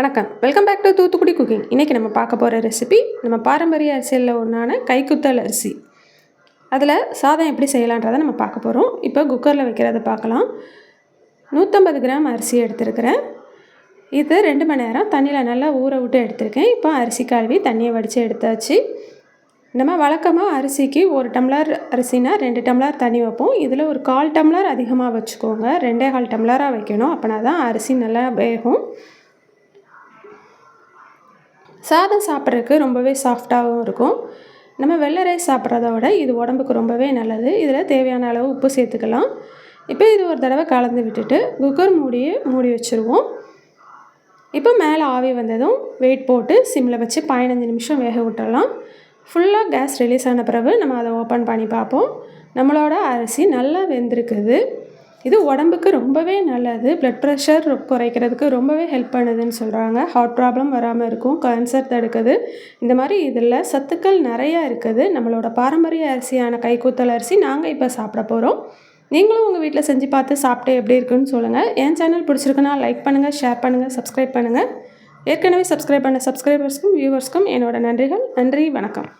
வணக்கம். Welcome back to Thoothukudi cooking இன்றைக்கி நம்ம பார்க்க போகிற ரெசிபி நம்ம பாரம்பரிய அரிசியில் ஒன்றான கைக்குத்தல் அரிசி. அதில் சாதம் எப்படி செய்யலான்றதை நம்ம பார்க்க போகிறோம் இப்போ குக்கரில் வைக்கிறத பார்க்கலாம். நூற்றம்பது கிராம் அரிசி எடுத்துருக்கிறேன். இது ரெண்டு மணி நேரம் தண்ணியில் நல்லா ஊற விட்டு எடுத்திருக்கேன். இப்போ அரிசி கழுவி தண்ணியை வடித்து எடுத்தாச்சு. நம்ம வழக்கமாக அரிசிக்கு ஒரு டம்ளர் அரிசினா ரெண்டு டம்ளர் தண்ணி வைப்போம். இதில் ஒரு கால் டம்ளர் அதிகமாக வச்சுக்கோங்க. ரெண்டே கால் டம்ளராக வைக்கணும். அப்போனா தான் அரிசி நல்லா வேகும். சாதம் சாப்பிட்றதுக்கு ரொம்பவே சாஃப்டாகவும் இருக்கும். நம்ம வெள்ளை ரைஸ் சாப்பிட்றத விட இது உடம்புக்கு ரொம்பவே நல்லது. இதில் தேவையான அளவு உப்பு சேர்த்துக்கலாம். இப்போ இது ஒரு தடவை கலந்து விட்டுட்டு குக்கர் மூடியே மூடி வச்சுருவோம். இப்போ மேலே ஆவி வந்ததும் வெயிட் போட்டு சிம்மில் வச்சு பதினஞ்சு நிமிஷம் வேக விட்டுடலாம். ஃபுல்லாக கேஸ் ரிலீஸ் ஆன பிறகு நம்ம அதை ஓப்பன் பண்ணி பார்ப்போம். நம்மளோட அரிசி நல்லா வெந்திருக்குது. இது உடம்புக்கு ரொம்பவே நல்லது. ப்ளட் ப்ரெஷர் குறைக்கிறதுக்கு ரொம்பவே ஹெல்ப் பண்ணுதுன்னு சொல்கிறாங்க ஹார்ட் ப்ராப்ளம் வராமல் இருக்கும் கேன்சர் தடுக்குது. இந்த மாதிரி இதில் சத்துக்கள் நிறையா இருக்குது. நம்மளோட பாரம்பரிய அரிசியான கைக்கூத்தல் அரிசி நாங்கள் இப்போ சாப்பிட போகிறோம் நீங்களும் உங்கள் வீட்டில் செஞ்சு பார்த்து சாப்பிட்டு எப்படி இருக்குன்னு சொல்லுங்கள் என் சேனல் பிடிச்சிருக்குன்னா லைக் பண்ணுங்கள் ஷேர் பண்ணுங்கள் சப்ஸ்கிரைப் பண்ணுங்கள் ஏற்கனவே சப்ஸ்கிரைப் பண்ண சப்ஸ்கிரைபர்ஸ்க்கும் வியூவர்ஸ்க்கும் என்னோட நன்றிகள். நன்றி வணக்கம்.